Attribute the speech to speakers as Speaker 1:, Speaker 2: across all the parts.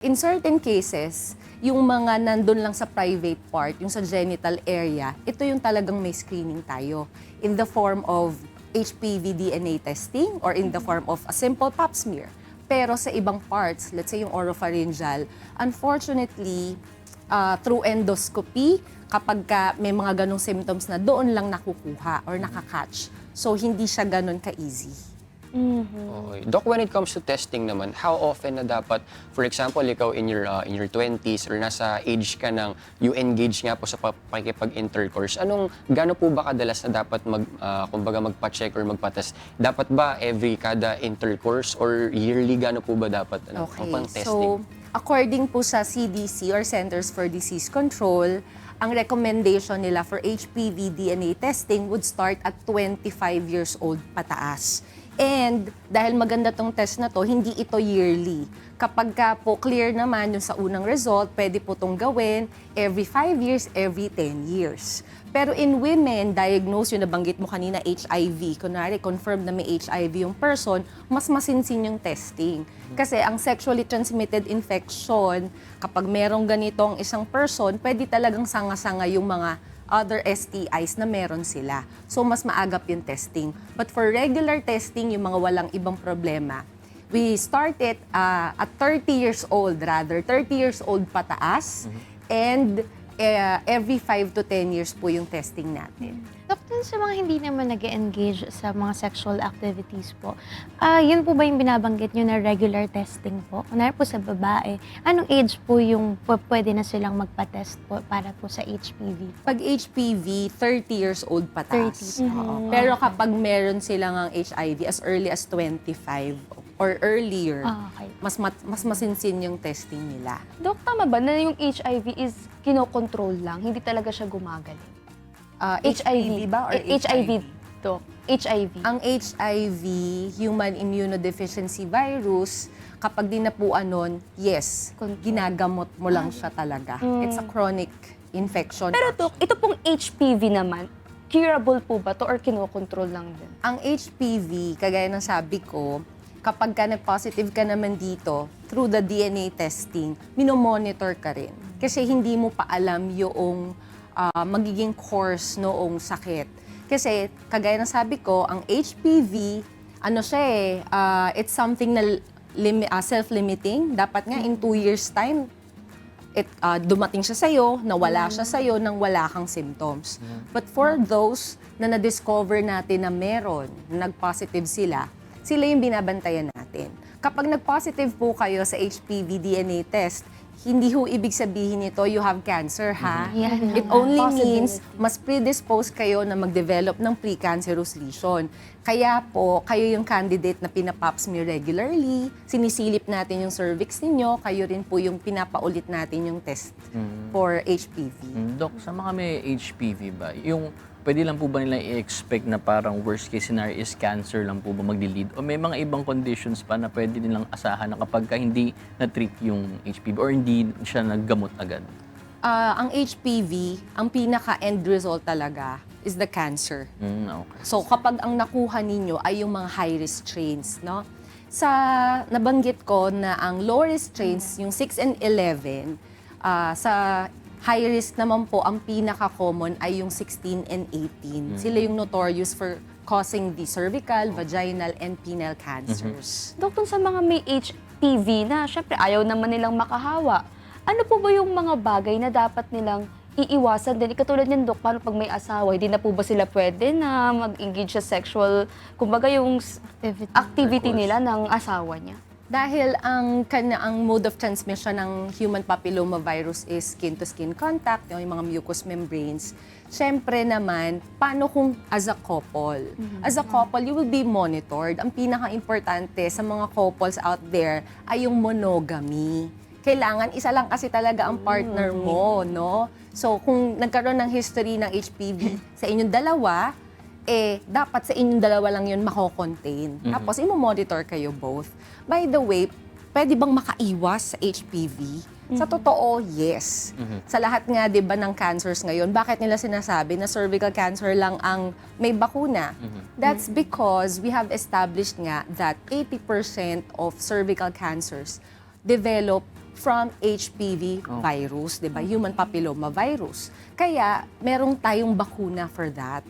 Speaker 1: In certain cases, yung mga nandun lang sa private part, yung sa genital area, ito yung talagang may screening tayo in the form of HPV DNA testing or in the form of a simple pap smear. Pero sa ibang parts, let's say yung oropharyngeal, unfortunately, uh, through endoscopy, kapag ka may mga ganong symptoms na doon lang nakukuha or nakakatch. So, hindi siya ganon ka-easy.
Speaker 2: Okay. Doc, when it comes to testing naman, how often na dapat, for example, ikaw in your uh, in your 20s or nasa age ka nang you engage nga po sa pa- pakikipag-intercourse, anong gaano po ba kadalas na dapat mag uh, kumbaga magpa-check or magpa-test? Dapat ba every kada intercourse or yearly gaano po ba dapat ano, ang pang-testing?
Speaker 1: So, according po sa CDC or Centers for Disease Control, ang recommendation nila for HPV DNA testing would start at 25 years old pataas. And dahil maganda tong test na to, hindi ito yearly. Kapag ka po clear naman yung sa unang result, pwede po tong gawin every 5 years, every 10 years. Pero in women, diagnose yung nabanggit mo kanina, HIV. Kunwari, confirmed na may HIV yung person, mas masinsin yung testing. Kasi ang sexually transmitted infection, kapag merong ganitong isang person, pwede talagang sanga-sanga yung mga other STIs na meron sila. So, mas maagap yung testing. But for regular testing, yung mga walang ibang problema, we start it uh, at 30 years old, rather, 30 years old pataas, and uh, every 5 to 10 years po yung testing natin.
Speaker 3: Doktor, sa mga hindi naman nag engage sa mga sexual activities po, ah yun po ba yung binabanggit nyo na regular testing po? Kunwari po sa babae, anong age po yung p- pwede na silang magpa-test po para po sa HPV?
Speaker 1: Pag HPV, 30 years old pataas.
Speaker 3: 30.
Speaker 1: Oo. Pero kapag meron silang ang HIV as early as 25 or earlier,
Speaker 3: Ah, okay.
Speaker 1: mas mat- mas masinsin yung testing nila.
Speaker 4: Dok, tama ba na yung HIV is kinokontrol lang, hindi talaga siya gumagaling?
Speaker 1: Uh, HIV ba or
Speaker 4: Eh, HIV, Dok. HIV.
Speaker 1: Ang HIV, human immunodeficiency virus, kapag dinapuan nun, yes,
Speaker 4: Control.
Speaker 1: ginagamot mo lang siya talaga. It's a chronic infection.
Speaker 4: Pero Dok, ito pong HPV naman, curable po ba to or kinokontrol lang din?
Speaker 1: Ang HPV, kagaya ng sabi ko, kapag ka nag-positive ka naman dito, through the DNA testing, minomonitor ka rin. Kasi hindi mo pa alam yung ah, magiging course noong sakit. Kasi, kagaya ng sabi ko, ang HPV, ano siya eh, ah, it's something na limi- ah, self-limiting. Dapat nga in two years time, it, ah, dumating siya sa'yo, nawala siya sa'yo nang wala kang symptoms. But for those na na-discover natin na meron, na nag-positive sila, sila yung binabantayan natin. Kapag nag-positive po kayo sa HPV DNA test, hindi ho ibig sabihin nito you have cancer, ha?
Speaker 3: Yan
Speaker 1: It only means mas predisposed kayo na mag-develop ng precancerous lesion. Kaya po, kayo yung candidate na pinapap smear regularly, sinisilip natin yung cervix ninyo, kayo rin po yung pinapaulit natin yung test for HPV.
Speaker 5: Mm, Dok, sa mga may HPV ba, yung pwede lang po ba nila i-expect na parang worst case scenario is cancer lang po ba magli-lead? O may mga ibang conditions pa na pwede nilang asahan na kapag ka hindi na-treat yung HPV or hindi siya naggamot agad?
Speaker 1: Ah, ang HPV, ang pinaka-end result talaga is the cancer.
Speaker 5: Mm, okay.
Speaker 1: So kapag ang nakuha ninyo ay yung mga high-risk strains, no? Sa nabanggit ko na ang low-risk strains, yung 6 and 11, ah, sa high risk naman po, ang pinaka-common ay yung 16 and 18. Sila yung notorious for causing the cervical, vaginal, and penile cancers.
Speaker 4: Dok, dun sa mga may HPV na, syempre ayaw naman nilang makahawa, ano po ba yung mga bagay na dapat nilang iiwasan din? Katulad niyan, Dok, paano pag may asawa, hindi na po ba sila pwede na mag-engage sa sexual, kumbaga yung
Speaker 3: Activity.
Speaker 4: activity nila ng asawa niya?
Speaker 1: Dahil ang kanya ang mode of transmission ng human papilloma virus is skin-to-skin contact, yung mga mucous membranes. Siyempre naman, paano kung as a couple? As a couple, you will be monitored. Ang pinaka-importante sa mga couples out there ay yung monogamy. Kailangan isa lang kasi talaga ang partner mo, no? So, kung nagkaroon ng history ng HPV sa inyong dalawa, eh, dapat sa inyong dalawa lang yun mako-contain. Tapos, imo-monitor kayo both. By the way, pwede bang makaiwas sa HPV? Sa totoo, yes. Sa lahat nga, di ba, ng cancers ngayon, bakit nila sinasabi na cervical cancer lang ang may bakuna? That's because we have established nga that 80% of cervical cancers develop from HPV virus, 'di ba? Human papilloma virus. Kaya merong tayong bakuna for that.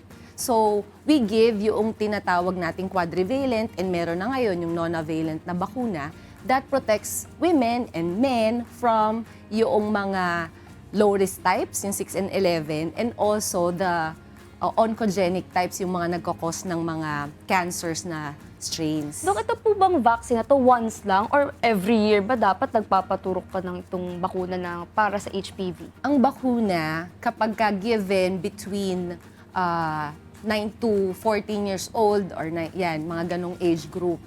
Speaker 1: So, we give yung tinatawag nating quadrivalent and meron na ngayon yung nonavalent na bakuna that protects women and men from yung mga low-risk types, yung 6 and 11, and also the uh, oncogenic types, yung mga nagkakos ng mga cancers na strains.
Speaker 4: Dok, ito po bang vaccine na to once lang or every year ba dapat nagpapaturok ka ng itong bakuna na para sa HPV?
Speaker 1: ang bakuna, kapag ka given between uh, 9 to 14 years old or na, yan, mga ganong age group,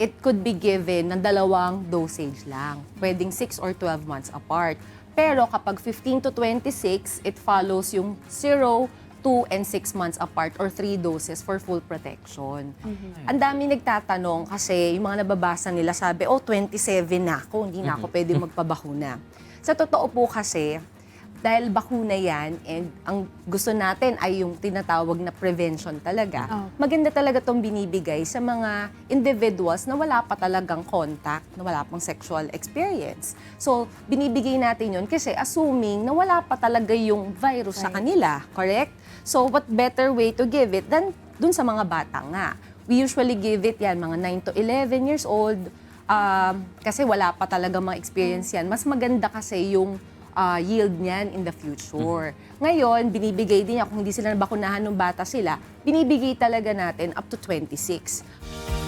Speaker 1: it could be given ng dalawang dosage lang. Pwedeng 6 or 12 months apart. Pero kapag 15 to 26, it follows yung 0, 2, and 6 months apart or 3 doses for full protection. Ang dami nagtatanong kasi yung mga nababasa nila sabi, oh, 27 na ako, hindi na ako pwede magpabakuna. Sa totoo po kasi, dahil bakuna yan and ang gusto natin ay yung tinatawag na prevention talaga,
Speaker 3: Oh.
Speaker 1: maganda talaga tong binibigay sa mga individuals na wala pa talagang contact, na wala pang sexual experience. So, binibigay natin yun kasi assuming na wala pa talaga yung virus sa kanila, correct? So, what better way to give it than dun sa mga bata nga. We usually give it yan, mga 9 to 11 years old, um, kasi wala pa talaga mga experience yan. Mas maganda kasi yung uh, yield niyan in the future. Ngayon, binibigay din niya, kung hindi sila nabakunahan ng bata sila, binibigay talaga natin up to 26.